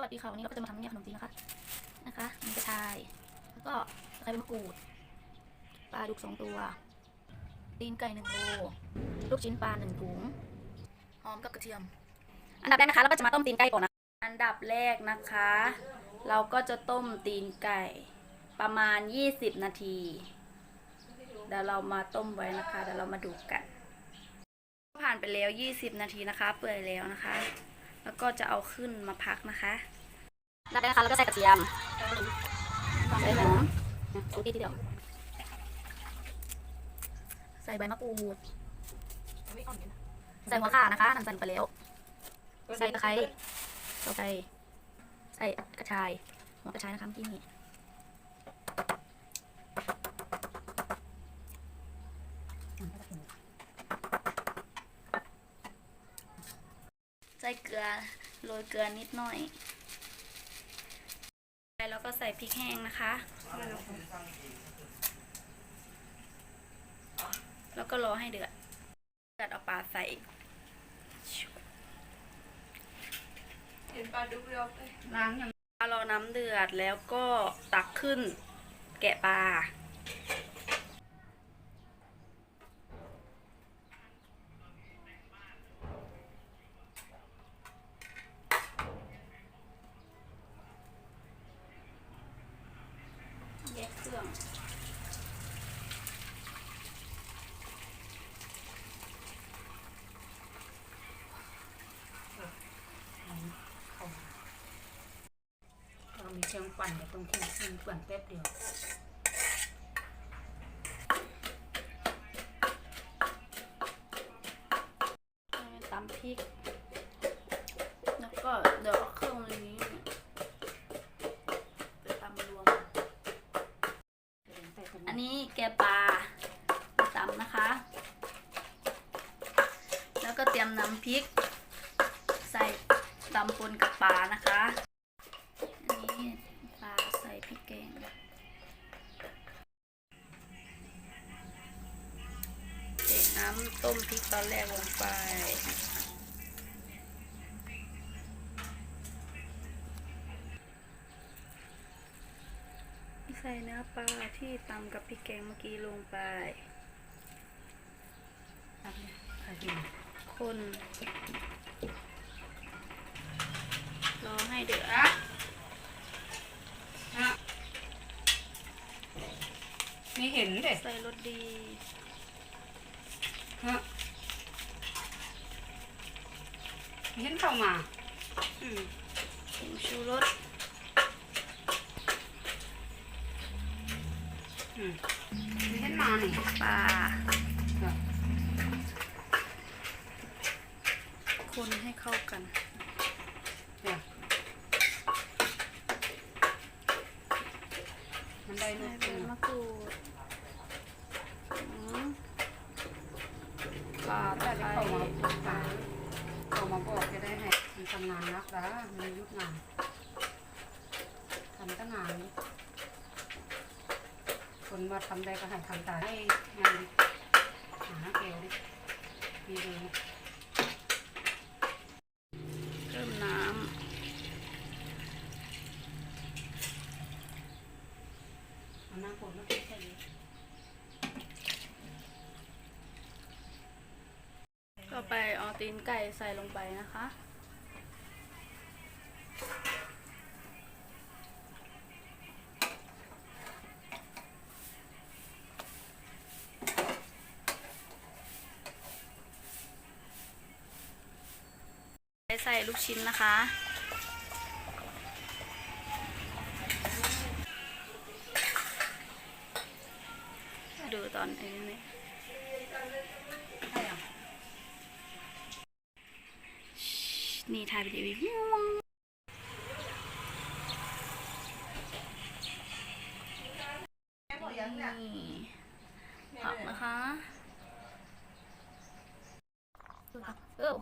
สวัสดีค่ะวันนี้เราก็จะมาทำเนี่ยขนมจีนนะคะนะคะ มีกระชาย แล้วก็ตะไคร้มะกรูดปลาดุกสองตัวตีนไก่หนึ่งโลลูกชิ้นปลาหนึ่งถุงหอมกับกระเทียม อันดับแรกนะคะ เราก็จะมาต้มตีนไก่ก่อนนะอันดับแรกนะคะ เราก็จะต้มตีนไก่ ประมาณ 20 นาทีเดี๋ยวเรามาต้มไว้นะคะเดี๋ยวเรามาดูกันผ่านไปแล้ว 20 นาทีนะคะ เปื่อยแล้วนะคะ แล้วก็จะเอาขึ้นมาพักนะคะดับได้นะคะแล้วก็ใส่กระเทียมใส่หอมโอเคทีเดียวใส่ใบมะกรูดใส่หัวข่านะคะหั่นใส่ลงไปแล้ว ใส่ตะไคร้ต่อไปใส่กระชาย หัวกระชายนะคะที่นี่ ส่เกลือโรยเกลือนิดหน่อยแล้วก็ใส่พริกแห้งนะคะ แล้วก็รอให้เดือด เดือดเอาปลาใส่ เห็นปลาดุกยอกเลยล้างอย่างปลารอน้ำเดือดแล้วก็ตักขึ้น แกะปลา เครื่องเรามีเครื่องปั่นเดี๋ยวต้องเครื่องเครื่องปั่นแป๊บเดียวตำพริก แล้วก็เดี๋ยวเอาเครื่องนี้ไปตำรวม อันนี้แกง ปลาไปตำนะคะ แล้วก็เตรียมน้ำพริก ใส่ตำปนกับปลานะคะ อันนี้ปลาใส่พริกแกงเทน้ำต้มพริกตอนแรกลงไป ใส่เนื้อปลาที่ตำกับพริกแกงเมื่อกี้ลงไปตักเลยใครกินคนรอให้เดือดอะอะไม่เห็นเด็ดใส่รสดีฮะไม่เห็นเข้ามา อืมผงชูรส อืมไม่ เห็นมานี่ปลาอะคนให้เข้ากันอะมันได้ลูใส่กใบเป็นมะกรูดอืมปลาตะถ้าไคจะร้เข้ามาเข้ามาบอกจะได้ให้มันทำงานนักนะมันยุดงานทำตั้งนานนี้ คนมาทำได้ก็ให้ทำตายให้งานหาเกลดิมีดูเริ่มน้เอาหน้าฝนมาเป็นแค่นี้ำก็ไปเอาตีนไก่ใส่ลงไปนะคะ ใส่ลูกชิ้นนะคะ ดูตอนนี้นี่นี่ถ่ายวิดีโอผักนะคะผักเออ